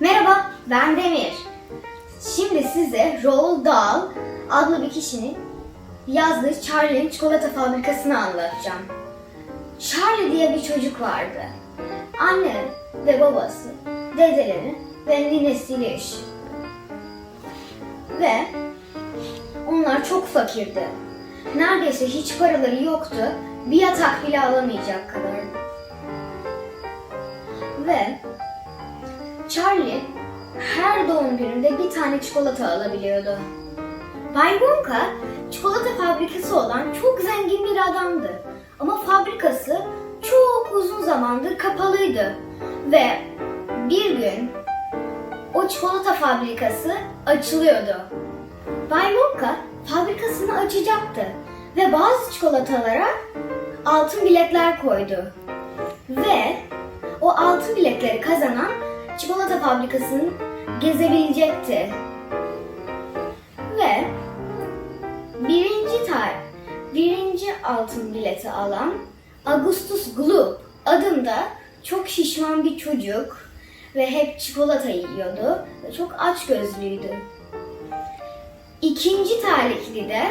Merhaba, ben Demir. Şimdi size Roald Dahl adlı bir kişinin yazdığı Charlie'nin çikolata fabrikasını anlatacağım. Charlie diye bir çocuk vardı. Anne ve babası, dedeleri ve ninesiyle yaşıyor. Ve onlar çok fakirdi. Neredeyse hiç paraları yoktu. Bir yatak bile alamayacak kadar. Ve Charlie her doğum gününde bir tane çikolata alabiliyordu. Bay Wonka çikolata fabrikası olan çok zengin bir adamdı. Ama fabrikası çok uzun zamandır kapalıydı. Ve bir gün o çikolata fabrikası açılıyordu. Bay Wonka fabrikasını açacaktı ve bazı çikolatalara altın biletler koydu. Ve o altın biletleri kazanan çikolata fabrikasını gezebilecekti. Ve birinci tar birinci altın bileti alan Augustus Gloop adında çok şişman bir çocuk ve hep çikolata yiyordu ve çok aç gözlüydü. İkinci talihli de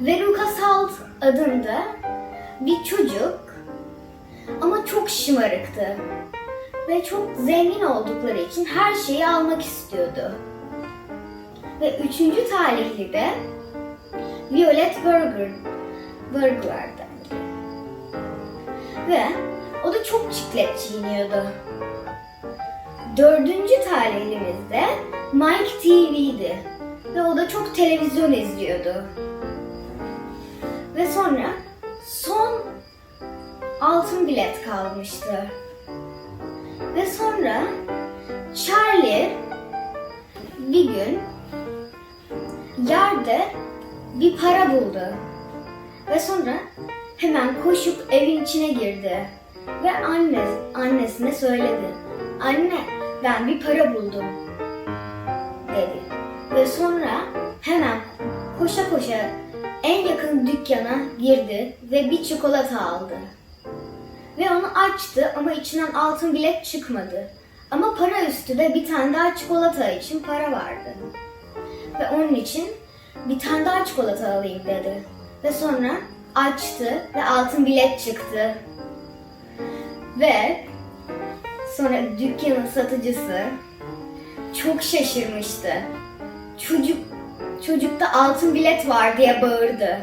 Veruca Salt adında bir çocuk ama çok şımarıktı ve çok zengin oldukları için her şeyi almak istiyordu. Ve üçüncü talihli de Violet Burger, Burger'dı. Ve o da çok çiklet çiğniyordu. Dördüncü talihlimiz de Mike TV'di. Ve o da çok televizyon izliyordu. Ve sonra son altın bilet kalmıştı. Ve sonra Charlie bir gün yerde bir para buldu. Ve sonra hemen koşup evin içine girdi. Ve anne, annesine söyledi. Anne ben bir para buldum dedi. Ve sonra hemen koşa koşa en yakın dükkana girdi ve bir çikolata aldı. Ve onu açtı ama içinden altın bilet çıkmadı. Ama para üstü de bir tane daha çikolata için para vardı. Ve onun için bir tane daha çikolata alayım dedi. Ve sonra açtı ve altın bilet çıktı. Ve sonra dükkanın satıcısı çok şaşırmıştı. Çocuk çocukta altın bilet var diye bağırdı.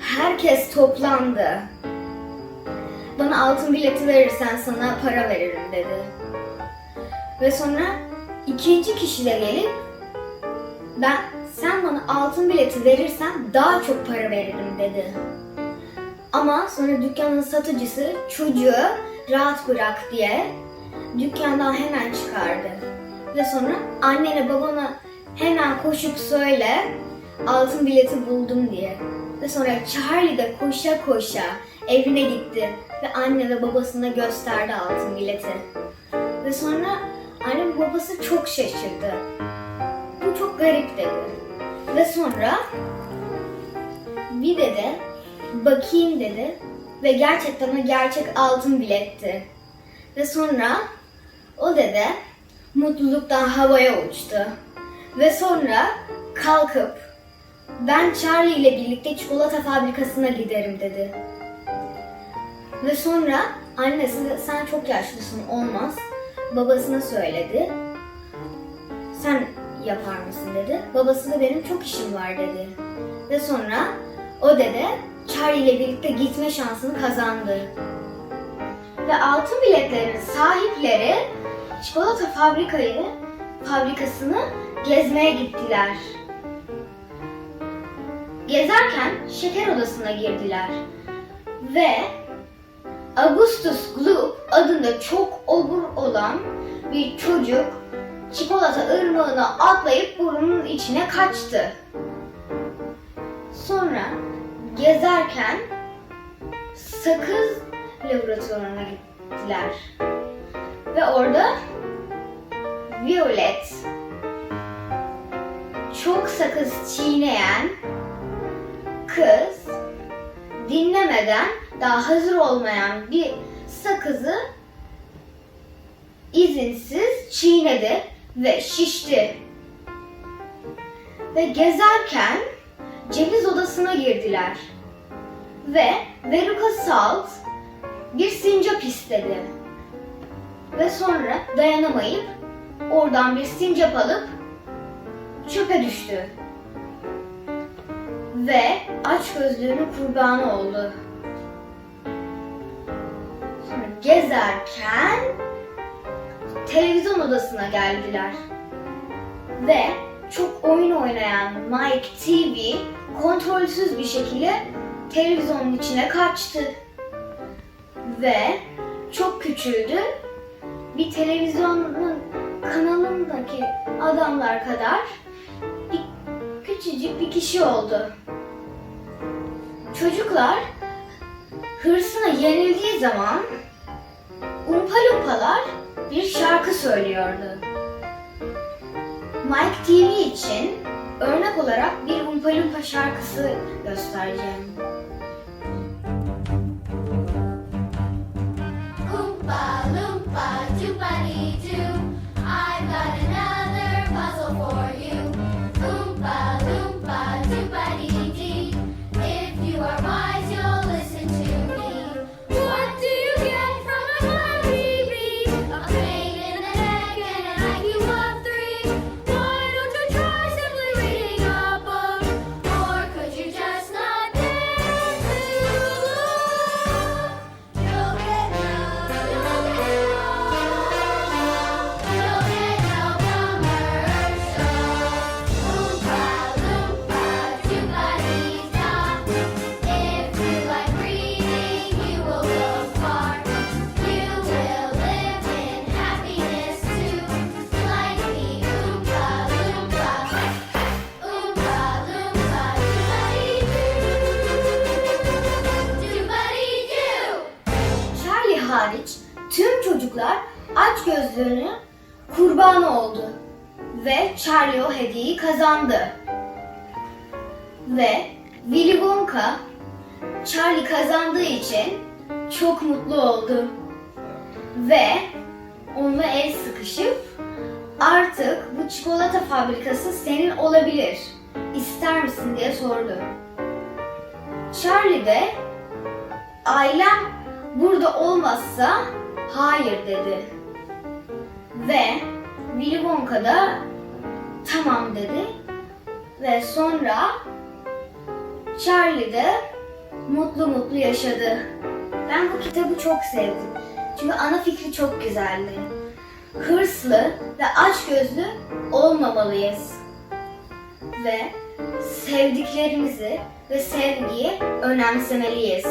Herkes toplandı. Bana altın bileti verirsen sana para veririm dedi. Ve sonra ikinci kişi de gelip ben sen bana altın bileti verirsen daha çok para veririm dedi. Ama sonra dükkanın satıcısı çocuğu rahat bırak diye dükkandan hemen çıkardı. Ve sonra annene babana hemen koşup söyle altın bileti buldum diye. Ve sonra Charlie de koşa koşa evine gitti ve anne ve babasına gösterdi altın bileti. Ve sonra anne ve babası çok şaşırdı. Bu çok garip dedi. Ve sonra bir dede bakayım dedi ve gerçekten o gerçek altın biletti. Ve sonra o dede mutluluktan havaya uçtu. Ve sonra kalkıp ben Charlie ile birlikte çikolata fabrikasına giderim dedi. Ve sonra annesi sen çok yaşlısın olmaz. Babasına söyledi. Sen yapar mısın dedi. Babası da benim çok işim var dedi. Ve sonra o dede Charlie ile birlikte gitme şansını kazandı. Ve altın biletlerin sahipleri çikolata fabrikayı fabrikasını gezmeye gittiler. Gezerken şeker odasına girdiler. Ve Augustus Gloop adında çok obur olan bir çocuk çikolata ırmağına atlayıp burnunun içine kaçtı. Sonra gezerken sakız laboratuvarına gittiler. Ve orada Violet çok sakız çiğneyen kız dinlemeden daha hazır olmayan bir sakızı izinsiz çiğnedi ve şişti. Ve gezerken ceviz odasına girdiler. Ve Veruca Salt bir sincap istedi. Ve sonra dayanamayıp oradan bir sincap alıp çöpe düştü. Ve aç gözlüğünün kurbanı oldu. Sonra gezerken televizyon odasına geldiler. Ve çok oyun oynayan Mike TV kontrolsüz bir şekilde televizyonun içine kaçtı. Ve çok küçüldü. Bir televizyonun kanalındaki adamlar kadar küçücük bir kişi oldu. Çocuklar hırsına yenildiği zaman Umpa Lumpalar bir şarkı söylüyordu. Mike TV için örnek olarak bir Umpa Lumpa şarkısı göstereceğim. Gözlüğünü kurbanı oldu. Ve Charlie o hediyeyi kazandı. Ve Willy Wonka Charlie kazandığı için çok mutlu oldu. Ve onunla el sıkışıp artık bu çikolata fabrikası senin olabilir. İster misin diye sordu. Charlie de ailem burada olmazsa hayır dedi. Ve Willy Wonka da tamam dedi. Ve sonra Charlie de mutlu mutlu yaşadı. Ben bu kitabı çok sevdim. Çünkü ana fikri çok güzeldi. Hırslı ve açgözlü olmamalıyız. Ve sevdiklerimizi ve sevgiyi önemsemeliyiz.